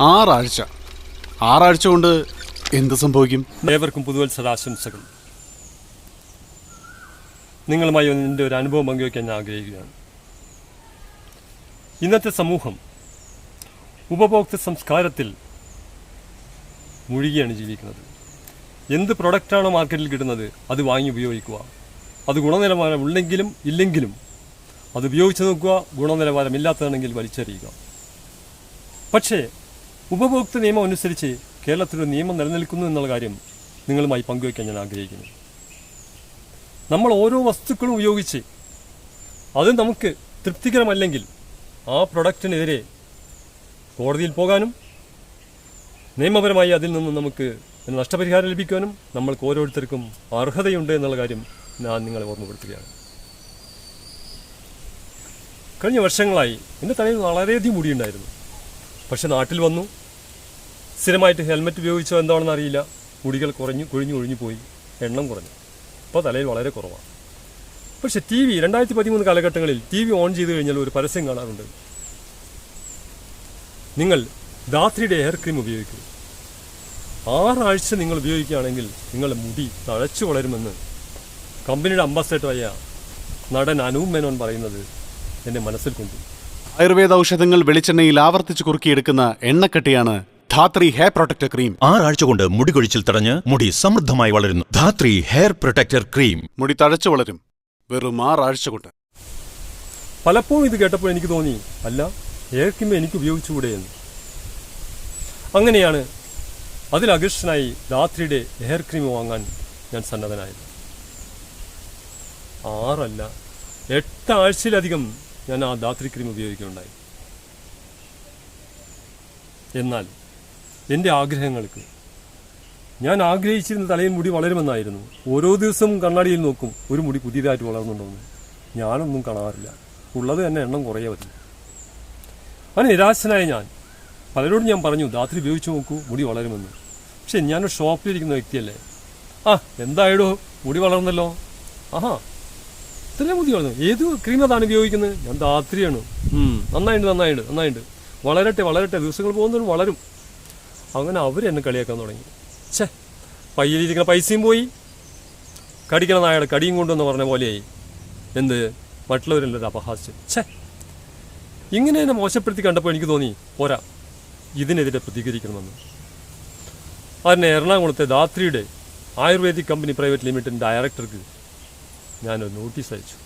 ആറാഴ്ച. ആറാഴ്ച കൊണ്ട് എന്ത് സംഭവിക്കും? ഏവർക്കും പുതുവത്സരാശംസകൾ. നിങ്ങളുമായി എന്റെ ഒരു അനുഭവം പങ്കുവയ്ക്കാൻ ഞാൻ ആഗ്രഹിക്കുകയാണ്. ഇന്നത്തെ സമൂഹം ഉപഭോക്തൃ സംസ്കാരത്തിൽ മുഴുകിയാണ് ജീവിക്കുന്നത്. എന്ത് പ്രൊഡക്റ്റാണോ മാർക്കറ്റിൽ കിട്ടുന്നത് അത് വാങ്ങി ഉപയോഗിക്കുക. അത് ഗുണനിലവാരം ഉണ്ടെങ്കിലും ഇല്ലെങ്കിലും അത് ഉപയോഗിച്ച് നോക്കുക ഗുണനിലവാരം ഇല്ലാത്തതാണെങ്കിൽ വലിച്ചെറിയുക. പക്ഷേ ഉപഭോക്തൃ നിയമം അനുസരിച്ച് കേരളത്തിലൊരു നിയമം നിലനിൽക്കുന്നു എന്നുള്ള കാര്യം നിങ്ങളുമായി പങ്കുവയ്ക്കാൻ ഞാൻ ആഗ്രഹിക്കുന്നു. നമ്മൾ ഓരോ വസ്തുക്കളും ഉപയോഗിച്ച് അത് നമുക്ക് തൃപ്തികരമല്ലെങ്കിൽ ആ പ്രൊഡക്റ്റിനെതിരെ കോടതിയിൽ പോകാനും നിയമപരമായി അതിൽ നിന്ന് നമുക്ക് നഷ്ടപരിഹാരം ലഭിക്കാനും നമ്മൾക്ക് ഓരോരുത്തർക്കും അർഹതയുണ്ട് എന്നുള്ള കാര്യം ഞാൻ നിങ്ങളെ ഓർമ്മപ്പെടുത്തുകയാണ്. കഴിഞ്ഞ വർഷങ്ങളായി എന്റെ തലയിൽ വളരെയധികം മുടിയുണ്ടായിരുന്നു പക്ഷെ നാട്ടിൽ വന്നു. സ്ഥിരമായിട്ട് ഹെൽമെറ്റ് ഉപയോഗിച്ചോ എന്താണെന്ന് അറിയില്ല. മുടികൾ കുറഞ്ഞു കുഴിഞ്ഞു കൊഴിഞ്ഞു പോയി. എണ്ണം കുറഞ്ഞു. ഇപ്പോൾ തലയിൽ വളരെ കുറവാണ്. പക്ഷെ ടി വി രണ്ടായിരത്തി പതിമൂന്ന് കാലഘട്ടങ്ങളിൽ ടി വി ഓൺ ചെയ്ത് കഴിഞ്ഞാൽ ഒരു പരസ്യം കാണാറുണ്ട്. നിങ്ങൾ ധാത്രിയുടെ ഹെയർ ക്രീം ഉപയോഗിക്കുക ആറാഴ്ച നിങ്ങൾ ഉപയോഗിക്കുകയാണെങ്കിൽ നിങ്ങളുടെ മുടി തഴച്ചു വളരുമെന്ന് കമ്പനിയുടെ അംബാസഡറായ നടൻ അനൂപ് മേനോൻ പറയുന്നത് എന്റെ മനസ്സിൽ കൊണ്ടു. ആയുർവേദ ഔഷധങ്ങൾ വെളിച്ചെണ്ണയിൽ ആവർത്തിച്ച് കുറുക്കിയെടുക്കുന്ന എണ്ണക്കട്ടിയാണ് ധാത്രി ഹെയർ പ്രൊട്ടക്ടർ ക്രീം. ആറാഴ്ച കൊണ്ട് മുടി കൊഴിച്ചിൽ തടഞ്ഞ് മുടി സമൃദ്ധമായി വളരുന്നു. Dhathri hair protector cream. മുടി തഴച്ചു വളരും. വെറും ആറാഴ്ച കൊണ്ട്. പലപ്പോഴും ഇത് കേട്ടപ്പോൾ എനിക്ക് തോന്നി അല്ല ഹെയർ ക്രീം എനിക്ക് ഉപയോഗിച്ചുകൂടെ എന്ന്. അങ്ങനെയാണ് അതിൽ അകൃഷ്ടനായി ധാത്രിയുടെ ഹെയർ ക്രീം വാങ്ങാൻ ഞാൻ സന്നദ്ധനായത്. ആറല്ല എട്ട് ആഴ്ചയിലധികം ഞാൻ ആ ധാത്രി ക്രീം ഉപയോഗിക്കുന്നുണ്ടായി. എന്നാൽ എന്റെ ആഗ്രഹങ്ങൾക്ക് ഞാൻ ആഗ്രഹിച്ചിരുന്ന തലയിൽ മുടി വളരുമെന്നായിരുന്നു. ഓരോ ദിവസവും കണ്ണാടിയിൽ നോക്കും ഒരു മുടി പുതിയതായിട്ട് വളർന്നുണ്ടോന്ന്. ഞാനൊന്നും കാണാറില്ല. ഉള്ളത് തന്നെ എണ്ണം കുറയേ വരില്ല അങ്ങനെ നിരാശനായ ഞാൻ പലരോടും ഞാൻ പറഞ്ഞു രാത്രി ഉപയോഗിച്ച് നോക്കൂ മുടി വളരുമെന്ന്. പക്ഷെ ഞാനൊരു ഷോപ്പിലിരിക്കുന്ന വ്യക്തിയല്ലേ. ആ എന്തായാലും മുടി വളർന്നല്ലോ. ആഹാ ഇത്രയും ബുദ്ധിയാണ് വളർന്നു ഏത് ക്രീം അതാണ് ഉപയോഗിക്കുന്നത്? ഞാൻ ധാത്രിയാണ്. നന്നായിട്ട് നന്നായിട്ട് നന്നായിട്ട് വളരട്ടെ വളരട്ടെ. ദിവസങ്ങൾ പോകുന്നതും വളരും. അങ്ങനെ അവർ എന്നെ കളിയാക്കാൻ തുടങ്ങി. ഛേ പയ്യിലിരിക്കുന്ന പൈസയും പോയി. കടിക്കണ നായയുടെ കടിയും കൊണ്ടെന്ന് പറഞ്ഞ പോലെയായി. എന്ത്? മറ്റുള്ളവരെല്ലാം അപഹാസ്യം. ഛേ ഇങ്ങനെ എന്നെ മോശപ്പെടുത്തി കണ്ടപ്പോൾ എനിക്ക് തോന്നി പോരാ. ഇതിനെതിരെ പ്രതികരിക്കണമെന്ന്. അതിന് എറണാകുളത്തെ ധാത്രിയുടെ ആയുർവേദിക് കമ്പനി പ്രൈവറ്റ് ലിമിറ്റഡ് ഡയറക്ടർക്ക് ഞാനൊരു നോട്ടീസ് അയച്ചു.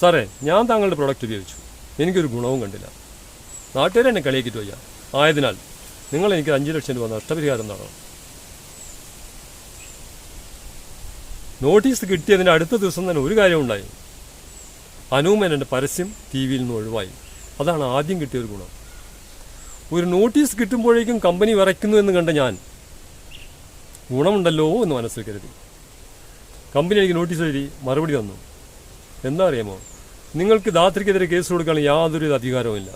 സാറേ ഞാൻ താങ്കളുടെ പ്രൊഡക്റ്റ് ഉപയോഗിച്ചു. എനിക്കൊരു ഗുണവും കണ്ടില്ല. നാട്ടുകാരെ എന്നെ കളിയാക്കിയിട്ട് വയ്യ. ആയതിനാൽ നിങ്ങൾ എനിക്ക് അഞ്ച് ലക്ഷം രൂപ നഷ്ടപരിഹാരം തരണം. നോട്ടീസ് കിട്ടിയതിന്റെ അടുത്ത ദിവസം തന്നെ ഒരു കാര്യം ഉണ്ടായി. അനൂമേനന്റെ പരസ്യം ടി വിയിൽ നിന്ന് ഒഴിവായി. അതാണ് ആദ്യം കിട്ടിയ ഒരു ഗുണം. ഒരു നോട്ടീസ് കിട്ടുമ്പോഴേക്കും കമ്പനി വിറയ്ക്കുന്നു എന്ന് കണ്ട ഞാൻ ഗുണമുണ്ടല്ലോ എന്ന് മനസ്സിൽ കരുതി. കമ്പനി എനിക്ക് നോട്ടീസ് എഴുതി മറുപടി തന്നു എന്താ അറിയാമോ? നിങ്ങൾക്ക് ധാത്രിക്കെതിരെ കേസ് കൊടുക്കാൻ യാതൊരു അധികാരവുമില്ല.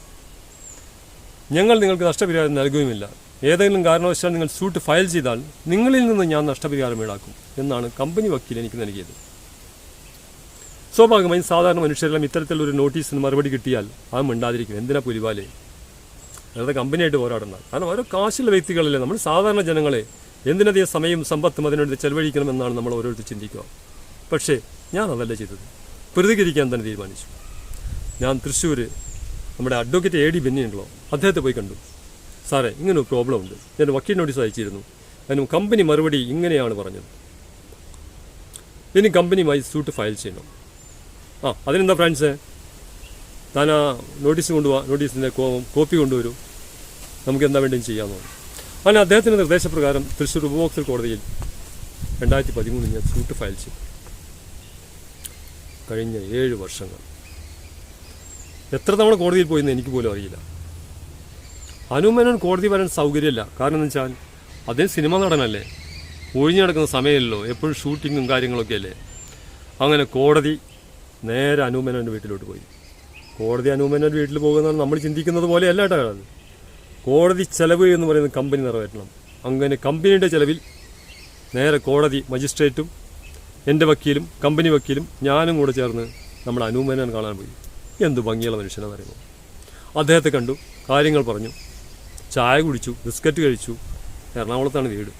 ഞങ്ങൾ നിങ്ങൾക്ക് നഷ്ടപരിഹാരം നൽകുകയുമില്ല. ഏതെങ്കിലും കാരണവശാൽ നിങ്ങൾ സൂട്ട് ഫയൽ ചെയ്താൽ നിങ്ങളിൽ നിന്ന് ഞാൻ നഷ്ടപരിഹാരം ഈടാക്കും എന്നാണ് കമ്പനി വക്കീൽ എനിക്ക് നൽകിയത്. സ്വാഭാവികമായും സാധാരണ മനുഷ്യരെല്ലാം ഇത്തരത്തിലൊരു നോട്ടീസിന് മറുപടി കിട്ടിയാൽ അത് മിണ്ടാതിരിക്കും. എന്തിനാ പുലിവാലേ? വെറുതെ കമ്പനിയായിട്ട് പോരാടുന്ന കാരണം ഓരോ കാശുള്ള വ്യക്തികളല്ലേ? നമ്മൾ സാധാരണ ജനങ്ങളെ എന്തിനധികം സമയം സമ്പത്തും അതിനുവേണ്ടി ചെലവഴിക്കണമെന്നാണ് നമ്മൾ ഓരോരുത്തർ ചിന്തിക്കുക. പക്ഷേ ഞാൻ അതല്ല ചെയ്തത്. പ്രതികരിക്കാൻ തന്നെ തീരുമാനിച്ചു. ഞാൻ തൃശ്ശൂർ നമ്മുടെ അഡ്വക്കേറ്റ് എ ഡി ബെന്നി ഉണ്ടല്ലോ അദ്ദേഹത്തെ പോയി കണ്ടു. സാറേ ഇങ്ങനൊരു പ്രോബ്ലം ഉണ്ട് ഞാൻ വക്കീൽ നോട്ടീസ് അയച്ചിരുന്നു. അതിന് കമ്പനി മറുപടി ഇങ്ങനെയാണ് പറഞ്ഞത്. ഇനി കമ്പനിയുമായി സ്യൂട്ട് ഫയൽ ചെയ്യണം. ആ അതിനെന്താ ഫ്രണ്ട്സ് താൻ ആ നോട്ടീസ് കൊണ്ടുപോവാ നോട്ടീസിന്റെ കോപ്പി കൊണ്ടുവരൂ. നമുക്ക് എന്താ വേണ്ടിയും ചെയ്യാമെന്ന് പറഞ്ഞു അങ്ങനെ അദ്ദേഹത്തിന്റെ നിർദ്ദേശപ്രകാരം തൃശ്ശൂർ ഉപഭോക്തൃ കോടതിയിൽ രണ്ടായിരത്തി പതിമൂന്നിൽ ഞാൻ സൂട്ട് ഫയൽ ചെയ്തു. കഴിഞ്ഞ ഏഴ് വർഷങ്ങൾ. എത്ര തവണ കോടതിയിൽ പോയെന്ന് എനിക്ക് പോലും അറിയില്ല. അനുമനൻ കോടതി വരാൻ സൗകര്യമില്ല. കാരണം എന്ന് വെച്ചാൽ അദ്ദേഹം സിനിമ നടനല്ലേ. ഒഴിഞ്ഞു നടക്കുന്ന സമയമല്ലോ. എപ്പോഴും ഷൂട്ടിങ്ങും കാര്യങ്ങളൊക്കെ അല്ലേ. അങ്ങനെ കോടതി നേരെ അനുമനന്റെ വീട്ടിലോട്ട് പോയി. കോടതി അനുമനന്റെ വീട്ടിൽ പോകുന്നതാണ് നമ്മൾ ചിന്തിക്കുന്നത് പോലെയല്ല കേട്ടോ കോടതി ചെലവ് എന്ന് പറയുന്ന കമ്പനി നിറവേറ്റണം. അങ്ങനെ കമ്പനിയുടെ ചെലവിൽ നേരെ കോടതി മജിസ്ട്രേറ്റും എന്റെ വക്കീലും കമ്പനി വക്കീലും ഞാനും കൂടെ ചേർന്ന് നമ്മൾ അനൂമേനോൻ കാണാൻ പോയി. എന്ത് ഭംഗിയുള്ള മനുഷ്യനെന്ന് പറയുമ്പോൾ അദ്ദേഹത്തെ കണ്ടു കാര്യങ്ങൾ പറഞ്ഞു. ചായ കുടിച്ചു ബിസ്ക്കറ്റ് കഴിച്ചു. എറണാകുളത്താണ് വീട്.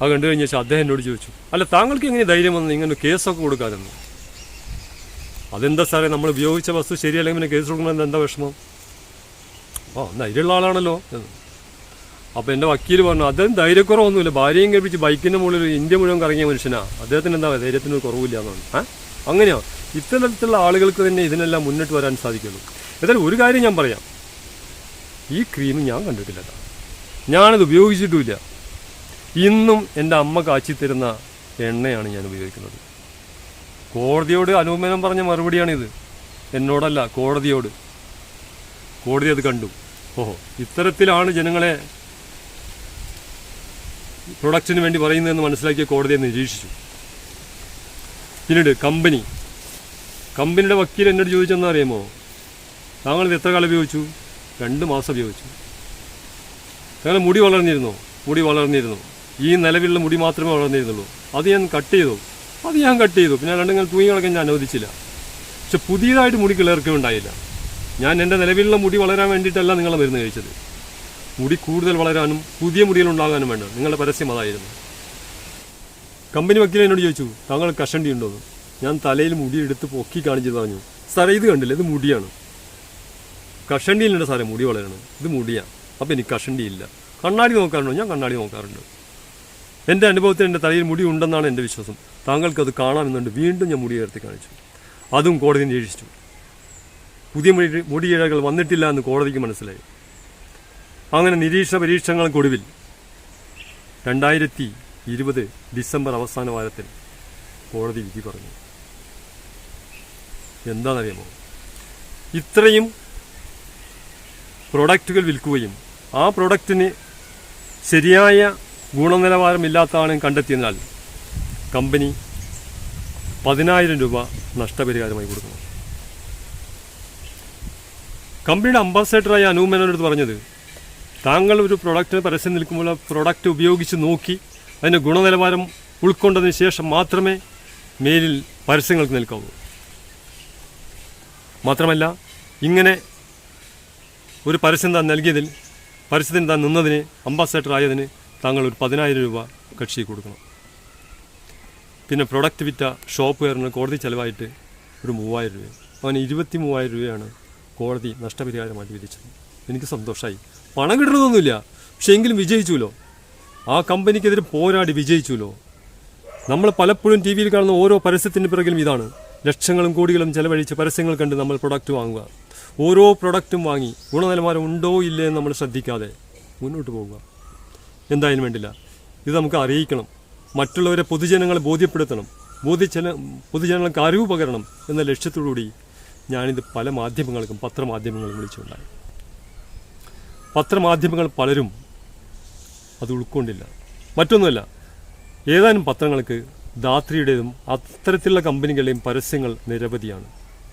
അത് കണ്ടു കഴിഞ്ഞ ശേഷം അദ്ദേഹം എന്നോട് ചോദിച്ചു അല്ല താങ്കൾക്ക് എങ്ങനെ ധൈര്യം വന്ന് ഇങ്ങനെ കേസൊക്കെ കൊടുക്കാതെന്ന് അതെന്താ സാറേ നമ്മൾ ഉപയോഗിച്ച വസ്തു ശരിയല്ലെങ്കിൽ പിന്നെ കേസ് കൊടുക്കണമെന്ന് എന്താ വിഷമം? ആ ധൈര്യമുള്ള ആളാണല്ലോ. അപ്പോൾ എന്റെ വക്കീൽ പറഞ്ഞു അദ്ദേഹം ധൈര്യക്കുറവൊന്നുമില്ല. ഭാര്യയും കഴിപ്പിച്ച് ബൈക്കിന്റെ മുകളിൽ ഇന്ത്യ മുഴുവൻ കറങ്ങിയ മനുഷ്യനാ. അദ്ദേഹത്തിന് എന്താ ധൈര്യത്തിന് കുറവില്ല എന്നാണ്. ആ അങ്ങനെയാണ് ഇത്തരത്തിലുള്ള ആളുകൾക്ക് തന്നെ ഇതിനെല്ലാം മുന്നിട്ട് വരാൻ സാധിക്കുള്ളൂ. ഏതായാലും ഒരു കാര്യം ഞാൻ പറയാം. ഈ ക്രീം ഞാൻ കണ്ടിട്ടില്ല. ഞാനത് ഉപയോഗിച്ചിട്ടുമില്ല. ഇന്നും എന്റെ അമ്മ കാച്ചി തരുന്ന എണ്ണയാണ് ഞാൻ ഉപയോഗിക്കുന്നത്. കോടതിയോട് അനുമനം പറഞ്ഞ മറുപടിയാണിത്. എന്നോടല്ല കോടതിയോട്. കോടതി അത് കണ്ടു. ഓഹോ ഇത്തരത്തിലാണ് ജനങ്ങളെ പ്രൊഡക്റ്റിന് വേണ്ടി പറയുന്നതെന്ന് മനസ്സിലാക്കിയ കോടതിയെ നിരീക്ഷിച്ചു. പിന്നീട് കമ്പനി. കമ്പനിയുടെ വക്കീൽ എന്നോട് ചോദിച്ചെന്ന് അറിയാമോ? താങ്കൾ ഇത് എത്ര കാലം ഉപയോഗിച്ചു? രണ്ട് മാസം ഉപയോഗിച്ചു. താങ്കൾ മുടി വളർന്നിരുന്നോ? മുടി വളർന്നിരുന്നു. ഈ നിലവിലുള്ള മുടി മാത്രമേ വളർന്നിരുന്നുള്ളൂ. അത് ഞാൻ കട്ട് ചെയ്തു. അത് ഞാൻ കട്ട് ചെയ്തു. പിന്നെ രണ്ടും തൂങ്ങി കിടക്കാൻ ഞാൻ അനുവദിച്ചില്ല. പക്ഷെ പുതിയതായിട്ട് മുടി കിളർക്കുന്നുണ്ടായില്ല ഞാൻ എന്റെ നിലവിലുള്ള മുടി വളരാൻ വേണ്ടിയിട്ടല്ല നിങ്ങളെ മരുന്ന് കഴിച്ചത്. മുടി കൂടുതൽ വളരാനും പുതിയ മുടികൾ ഉണ്ടാകാനും വേണ്ട. നിങ്ങളുടെ പരസ്യം അതായിരുന്നു. കമ്പനി വക്കീൽ എന്നോട് ചോദിച്ചു താങ്കൾ കഷണ്ടി ഉണ്ടോ? ഞാൻ തലയിൽ മുടി എടുത്ത് പൊക്കി കാണിച്ചു പറഞ്ഞു സാറേ ഇത് കണ്ടില്ല? ഇത് മുടിയാണ്. കഷണ്ടിയിലുണ്ട് സാറേ മുടി വളരണം. ഇത് മുടിയാണ് അപ്പം എനിക്ക് കഷണ്ടിയില്ല കണ്ണാടി നോക്കാറുണ്ടോ? ഞാൻ കണ്ണാടി നോക്കാറുണ്ട്. എന്റെ അനുഭവത്തിൽ എന്റെ തലയിൽ മുടി ഉണ്ടെന്നാണ് എന്റെ വിശ്വാസം. താങ്കൾക്കത് കാണാമെന്നുണ്ട്. വീണ്ടും ഞാൻ മുടി ഉയർത്തി കാണിച്ചു. അതും കോടതി നിരീക്ഷിച്ചു. പുതിയ മുടി മുടിയിഴകൾ വന്നിട്ടില്ല എന്ന് കോടതിക്ക് മനസ്സിലായി. അങ്ങനെ നിരീക്ഷണ പരീക്ഷണങ്ങൾക്കൊടുവിൽ രണ്ടായിരത്തി ഇരുപത് ഡിസംബർ അവസാന വാരത്തിൽ കോടതി വിധി പറഞ്ഞു. എന്താണെന്നറിയാമോ? ഇത്രയും പ്രൊഡക്റ്റുകൾ വിൽക്കുകയും ആ പ്രൊഡക്റ്റിന് ശരിയായ ഗുണനിലവാരമില്ലാത്തതാണ് കണ്ടെത്തിയതിനാൽ കമ്പനി പതിനായിരം രൂപ നഷ്ടപരിഹാരമായി കൊടുക്കണം കമ്പനിയുടെ അംബാസഡറായ അനൂപ് പറഞ്ഞത് താങ്കൾ ഒരു പ്രൊഡക്റ്റിന് പരസ്യം നിൽക്കുമ്പോൾ ആ പ്രൊഡക്റ്റ് ഉപയോഗിച്ച് നോക്കി അതിന്റെ ഗുണനിലവാരം ഉൾക്കൊണ്ടതിന് ശേഷം മാത്രമേ മേലിൽ പരസ്യങ്ങൾക്ക് നിൽക്കാവൂ. മാത്രമല്ല ഇങ്ങനെ ഒരു പരസ്യം താൻ നൽകിയതിൽ പരസ്യത്തിന് താൻ നിന്നതിന് അംബാസഡർ ആയതിന് താങ്കൾ ഒരു പതിനായിരം രൂപ കക്ഷി കൊടുക്കണം. പിന്നെ പ്രൊഡക്റ്റ് വിറ്റ ഷോപ്പ് ഷോപ്പുകാരന് കോടതി ചെലവായിട്ട് ഒരു മൂവായിരം രൂപ. അവന് ഇരുപത്തി മൂവായിരം രൂപയാണ് കോടതി നഷ്ടപരിഹാരമായിട്ട് വിധിച്ചത്. എനിക്ക് സന്തോഷമായി പണം കിട്ടണമെന്നൊന്നുമില്ല പക്ഷേ എങ്കിലും വിജയിച്ചുല്ലോ ആ കമ്പനിക്കെതിരെ പോരാടി വിജയിച്ചുല്ലോ നമ്മൾ പലപ്പോഴും ടി വിയിൽ കാണുന്ന ഓരോ പരസ്യത്തിന് പിറകിലും ഇതാണ്. ലക്ഷങ്ങളും കോടികളും ചെലവഴിച്ച് പരസ്യങ്ങൾ കണ്ട് നമ്മൾ പ്രൊഡക്റ്റ് വാങ്ങുക. ഓരോ പ്രൊഡക്റ്റും വാങ്ങി ഗുണനിലവാരം ഉണ്ടോ ഇല്ലേ എന്ന് നമ്മൾ ശ്രദ്ധിക്കാതെ മുന്നോട്ട് പോകുക. എന്തായാലും വേണ്ടില്ല. ഇത് നമുക്ക് അറിയിക്കണം. മറ്റുള്ളവരെ പൊതുജനങ്ങളെ ബോധ്യപ്പെടുത്തണം. ബോധ്യജന പൊതുജനങ്ങൾക്ക് അറിവ് പകരണം എന്ന ലക്ഷ്യത്തോടുകൂടി ഞാനിത് പല മാധ്യമങ്ങൾക്കും പത്രമാധ്യമങ്ങളും വിളിച്ചുണ്ടായി പത്രമാധ്യമങ്ങൾ പലരും അത് ഉൾക്കൊണ്ടില്ല. മറ്റൊന്നുമല്ല ഏതാനും പത്രങ്ങൾക്ക് ധാത്രിയുടേതും അത്തരത്തിലുള്ള കമ്പനികളുടെയും പരസ്യങ്ങൾ നിരവധിയാണ്.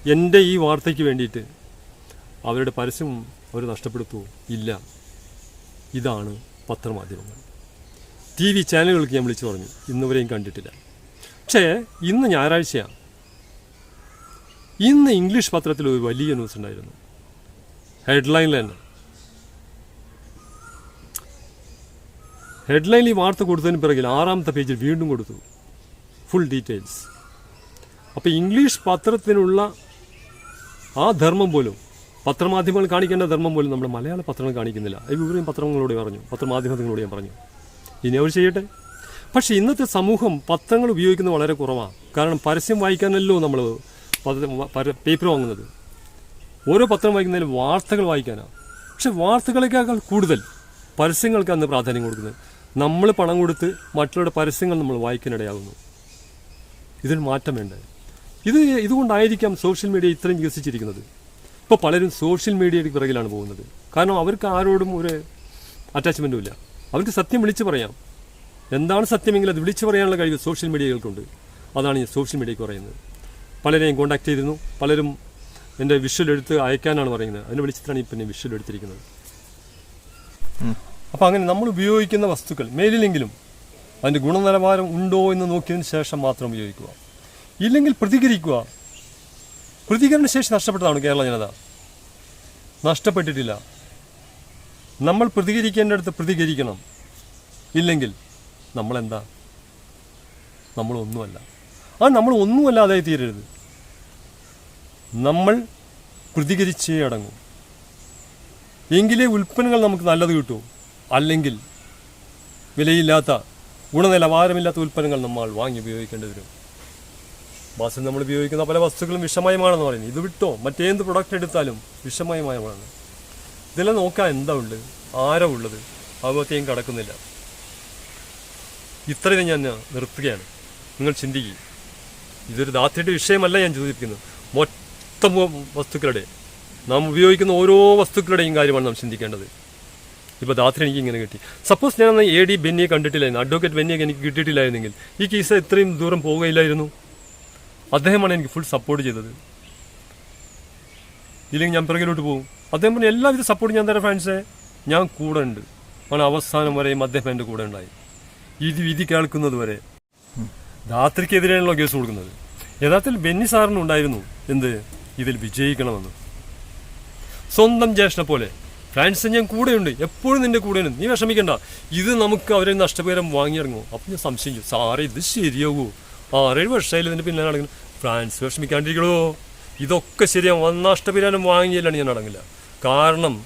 എന്റെ ഈ വാർത്തയ്ക്ക് വേണ്ടിയിട്ട് അവരുടെ പരസ്യം അവർ നഷ്ടപ്പെടുത്തുമോ ഇല്ല. ഇതാണ് പത്രമാധ്യമങ്ങൾ. ടി വി ചാനലുകൾക്ക് ഞാൻ വിളിച്ചു പറഞ്ഞു ഇന്നുവരെയും കണ്ടിട്ടില്ല. പക്ഷേ ഇന്ന് ഞായറാഴ്ചയാണ്. ഇന്ന് ഇംഗ്ലീഷ് പത്രത്തിൽ ഒരു വലിയ ന്യൂസ് ഉണ്ടായിരുന്നു. ഹെഡ്ലൈനിൽ തന്നെ. ഹെഡ്ലൈനിൽ ഈ വാർത്ത കൊടുത്തതിന് പിറകിൽ ആറാമത്തെ പേജിൽ വീണ്ടും കൊടുത്തു. ഫുൾ ഡീറ്റെയിൽസ് അപ്പോൾ ഇംഗ്ലീഷ് പത്രത്തിനുള്ള ആ ധർമ്മം പോലും പത്രമാധ്യമങ്ങൾ കാണിക്കേണ്ട ധർമ്മം പോലും നമ്മുടെ മലയാള പത്രങ്ങൾ കാണിക്കുന്നില്ല. ഈ വിവരം പത്രങ്ങളോട് പറഞ്ഞു. പത്രമാധ്യമങ്ങളോട് ഞാൻ പറഞ്ഞു. ഇനി അവർ ചെയ്യട്ടെ? പക്ഷേ ഇന്നത്തെ സമൂഹം പത്രങ്ങൾ ഉപയോഗിക്കുന്നത് വളരെ കുറവാണ് കാരണം പരസ്യം വായിക്കാനല്ലോ നമ്മൾ പേപ്പർ വാങ്ങുന്നത്. ഓരോ പത്രം വായിക്കുന്നതിൽ വാർത്തകൾ വായിക്കാനാണ്. പക്ഷെ വാർത്തകളേക്കാൾ കൂടുതൽ പരസ്യങ്ങൾക്ക് അന്ന് പ്രാധാന്യം കൊടുക്കുന്നത്. നമ്മൾ പണം കൊടുത്ത് മറ്റുള്ളവരുടെ പരസ്യങ്ങൾ നമ്മൾ വായിക്കാനിടയാകുന്നു. ഇതിന് മാറ്റം വേണ്ടേ? ഇത് ഇതുകൊണ്ടായിരിക്കാം സോഷ്യൽ മീഡിയ ഇത്രയും വികസിച്ചിരിക്കുന്നത്. ഇപ്പോൾ പലരും സോഷ്യൽ മീഡിയയുടെ പിറകിലാണ് പോകുന്നത്. കാരണം അവർക്ക് ആരോടും ഒരു അറ്റാച്ച്മെന്റും ഇല്ല. അവർക്ക് സത്യം വിളിച്ചു പറയാം. എന്താണ് സത്യമെങ്കിൽ അത് വിളിച്ചു പറയാനുള്ള കഴിവ് സോഷ്യൽ മീഡിയകൾക്കുണ്ട് അതാണ് ഈ സോഷ്യൽ മീഡിയയ്ക്ക് പറയുന്നത്. പലരെയും കോൺടാക്ട് ചെയ്തിരുന്നു. പലരും എന്റെ വിഷ്വൽ എടുത്ത് അയക്കാനാണ് പറയുന്നത്. അതിനെ വിളിച്ചിട്ടാണ് ഇപ്പം ഞാൻ വിഷ്വൽ എടുത്തിരിക്കുന്നത്. അപ്പോൾ അങ്ങനെ നമ്മൾ ഉപയോഗിക്കുന്ന വസ്തുക്കൾ മേലിലെങ്കിലും അതിന്റെ ഗുണനിലവാരം ഉണ്ടോ എന്ന് നോക്കിയതിന് ശേഷം മാത്രം ഉപയോഗിക്കുക. ഇല്ലെങ്കിൽ പ്രതികരിക്കുക. പ്രതികരണ ശേഷി നഷ്ടപ്പെട്ടതാണ് കേരള ജനത. നഷ്ടപ്പെട്ടിട്ടില്ല. നമ്മൾ പ്രതികരിക്കേണ്ടടുത്ത് പ്രതികരിക്കണം. ഇല്ലെങ്കിൽ നമ്മളെന്താ? നമ്മളൊന്നുമല്ല. ആ നമ്മൾ ഒന്നുമല്ലാതെ തീരരുത്. നമ്മൾ പ്രതികരിച്ചേ അടങ്ങും. എങ്കിലേ ഉൽപ്പന്നങ്ങൾ നമുക്ക് നല്ലത് കിട്ടൂ. അല്ലെങ്കിൽ വിലയില്ലാത്ത ഗുണനിലവാരമില്ലാത്ത ഉൽപ്പന്നങ്ങൾ നമ്മൾ വാങ്ങി ഉപയോഗിക്കേണ്ടി വരും. മാസം നമ്മൾ ഉപയോഗിക്കുന്ന പല വസ്തുക്കളും വിഷമയമാണെന്ന് പറയുന്നത് ഇത് വിട്ടോ? മറ്റേന്ത് പ്രൊഡക്റ്റ് എടുത്താലും വിഷമയമാണ് ഇതെല്ലാം നോക്കാൻ എന്താ ഉണ്ട് ആരാ ഉള്ളത്? ഭാഗത്തേയും കടക്കുന്നില്ല. ഇത്രയും ഞാൻ നിർത്തുകയാണ്. നിങ്ങൾ ചിന്തിക്കുക ഇതൊരു ദാത്യയുടെ വിഷയമല്ല ഞാൻ ചോദിക്കുന്നത്. മൊത്തം വസ്തുക്കളുടെ നാം ഉപയോഗിക്കുന്ന ഓരോ വസ്തുക്കളുടെയും കാര്യമാണ് നാം ചിന്തിക്കേണ്ടത്. ഇപ്പോൾ ദാത്രി എനിക്ക് ഇങ്ങനെ കിട്ടി. സപ്പോസ് ഞാൻ എ ഡി ബെന്നിയെ കണ്ടിട്ടില്ലായിരുന്നു. അഡ്വക്കേറ്റ് ബെന്നിയെ എനിക്ക് കിട്ടിയിട്ടില്ലായിരുന്നെങ്കിൽ ഈ കേസ് ഇത്രയും ദൂരം പോവുകയില്ലായിരുന്നു? അദ്ദേഹമാണ് എനിക്ക് ഫുൾ സപ്പോർട്ട് ചെയ്തത്. ഇല്ലെങ്കിൽ ഞാൻ പിറകിലോട്ട് പോകും. അദ്ദേഹം പറഞ്ഞു എല്ലാവിധ സപ്പോർട്ട് ഞാൻ തരാം ഫാൻസെ ഞാൻ കൂടെ ഉണ്ട്. ആണ് അവസാനം വരെയും അദ്ദേഹം എന്റെ കൂടെ ഉണ്ടായി. ഇത് വിധി കേൾക്കുന്നത് വരെ രാത്രിക്കെതിരെയാണല്ലോ കേസ് കൊടുക്കുന്നത്. യഥാർത്ഥത്തിൽ ബെന്നി സാറിനുണ്ടായിരുന്നു എന്ത്? ഇതിൽ വിജയിക്കണമെന്ന്. സ്വന്തം ജ്യേഷ്ഠനെ പോലെ. ഫ്രാൻസ് ഞാൻ കൂടെയുണ്ട്. എപ്പോഴും നിന്റെ കൂടെയുണ്ട് നീ വിഷമിക്കണ്ട. ഇത് നമുക്ക് അവരെ നഷ്ടപകരം വാങ്ങിയിറങ്ങും അപ്പം ഞാൻ സംശയിച്ചു സാറേ ഇത് ശരിയാകുമോ ആറേഴ് വർഷമായില്ല ഇതിന്റെ പിന്നാലെ നടക്കുന്നു ഫ്രാൻസ് വിഷമിക്കാണ്ടിരിക്കണോ? ഇതൊക്കെ ശരിയാവും. നഷ്ടപരിഹാരം വാങ്ങിയല്ലാണ് ഞാൻ നടങ്ങില്ല കാരണം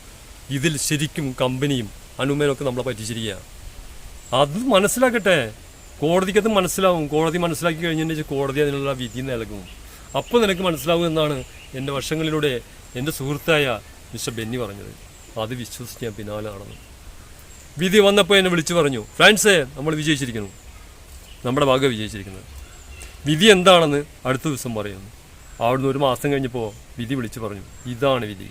ഇതിൽ ശരിക്കും കമ്പനിയും അനുമേനൊക്കെ നമ്മളെ പറ്റിച്ചിരിക്കുക അത് മനസ്സിലാക്കട്ടെ. കോടതിക്കത് മനസ്സിലാവും. കോടതി മനസ്സിലാക്കി കഴിഞ്ഞതിന് കോടതി അതിനുള്ള വിധി നൽകും. അപ്പോൾ നിനക്ക് മനസ്സിലാവും എന്നാണ് എന്റെ വർഷങ്ങളിലൂടെ എന്റെ സുഹൃത്തായ മിസ്റ്റർ ബെന്നി പറഞ്ഞത്. അത് വിശ്വസിച്ച് ഞാൻ പിന്നാലെ നടന്നു. വിധി വന്നപ്പോൾ എന്നെ വിളിച്ചു പറഞ്ഞു ഫ്രാൻസേ നമ്മൾ വിജയിച്ചിരിക്കുന്നു. നമ്മുടെ ഭാഗം വിജയിച്ചിരിക്കുന്നത്. വിധി എന്താണെന്ന് അടുത്ത ദിവസം പറയുന്നു. അവിടുന്ന് ഒരു മാസം കഴിഞ്ഞപ്പോൾ വിധി വിളിച്ചു പറഞ്ഞു ഇതാണ് വിധി.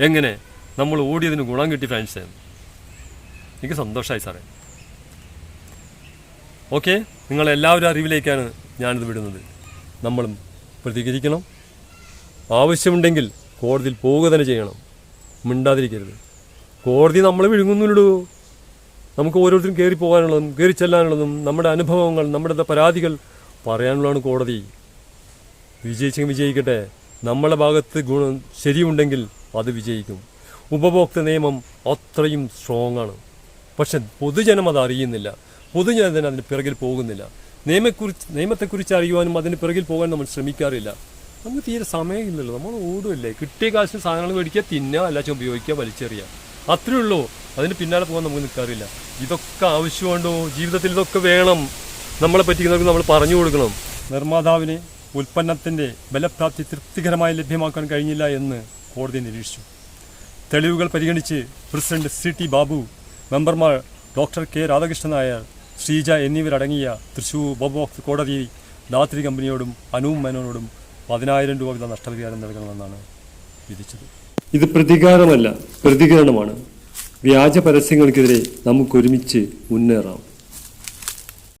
എങ്ങനെ? നമ്മൾ ഓടിയതിന് ഗുണം കിട്ടി ഫ്രാൻസേ എനിക്ക് സന്തോഷമായി സാറേ. ഓക്കെ? നിങ്ങളെല്ലാവരും അറിവിലേക്കാണ് ഞാനിത് വിടുന്നത്. നമ്മളും പ്രതികരിക്കണം. ആവശ്യമുണ്ടെങ്കിൽ കോടതിയിൽ പോവുക തന്നെ ചെയ്യണം. മിണ്ടാതിരിക്കരുത്. കോടതി നമ്മൾ വിഴുങ്ങുന്നില്ലടൂ നമുക്ക് ഓരോരുത്തരും കയറി പോകാനുള്ളതും കയറി ചെല്ലാനുള്ളതും നമ്മുടെ അനുഭവങ്ങൾ നമ്മുടെ പരാതികൾ പറയാനുള്ളതാണ് കോടതി. വിജയിച്ചെങ്കിൽ വിജയിക്കട്ടെ. നമ്മളെ ഭാഗത്ത് ഗുണം ശരിയുണ്ടെങ്കിൽ അത് വിജയിക്കും. ഉപഭോക്തൃ നിയമം അത്രയും സ്ട്രോങ് ആണ്. പക്ഷെ പൊതുജനം അത് അറിയുന്നില്ല. പൊതുജനം അതിന് പിറകിൽ പോകുന്നില്ല. നിയമക്കുറിച്ച് നിയമത്തെക്കുറിച്ച് അറിയുവാനും അതിന് പിറകിൽ പോകാൻ നമ്മൾ ശ്രമിക്കാറില്ല. നമുക്ക് തീരെ സമയമില്ലല്ലോ. നമ്മൾ ഓടുമല്ലേ കിട്ടിയ കാശിന് സാധനങ്ങൾ മേടിക്കുക തിന്നുക അല്ലാച്ചും ഉപയോഗിക്കുക വലിച്ചെറിയുക. അത്രേ ഉള്ളൂ. അതിന് പിന്നാലെ പോകാൻ നമുക്ക് നിൽക്കാറില്ല. ഇതൊക്കെ ആവശ്യമുണ്ടോ ജീവിതത്തിൽ ഇതൊക്കെ വേണം. നമ്മളെ പറ്റിക്കുന്നവർക്ക് നമ്മൾ പറഞ്ഞു കൊടുക്കണം. നിർമ്മാതാവിന് ഉൽപ്പന്നത്തിന്റെ ബലപ്രാപ്തി തൃപ്തികരമായി ലഭ്യമാക്കാൻ കഴിഞ്ഞില്ല എന്ന് കോടതി നിരീക്ഷിച്ചു. തെളിവുകൾ പരിഗണിച്ച് പ്രസിഡന്റ് സി ടി ബാബു മെമ്പർമാർ ഡോക്ടർ കെ രാധാകൃഷ്ണൻ നായർ ശ്രീജ എന്നിവരടങ്ങിയ തൃശൂർ ഉപഭോക്തൃ കോടതി ധാത്രി കമ്പനിയോടും അനൂപ് മേനോനോടും പതിനായിരം രൂപ വീതം നഷ്ടപരിഹാരം നൽകണമെന്നാണ് വിധിച്ചത്. ഇത് പ്രതികാരമല്ല പ്രതികരണമാണ്. വ്യാജ പരസ്യങ്ങൾക്കെതിരെ നമുക്കൊരുമിച്ച് മുന്നേറാം.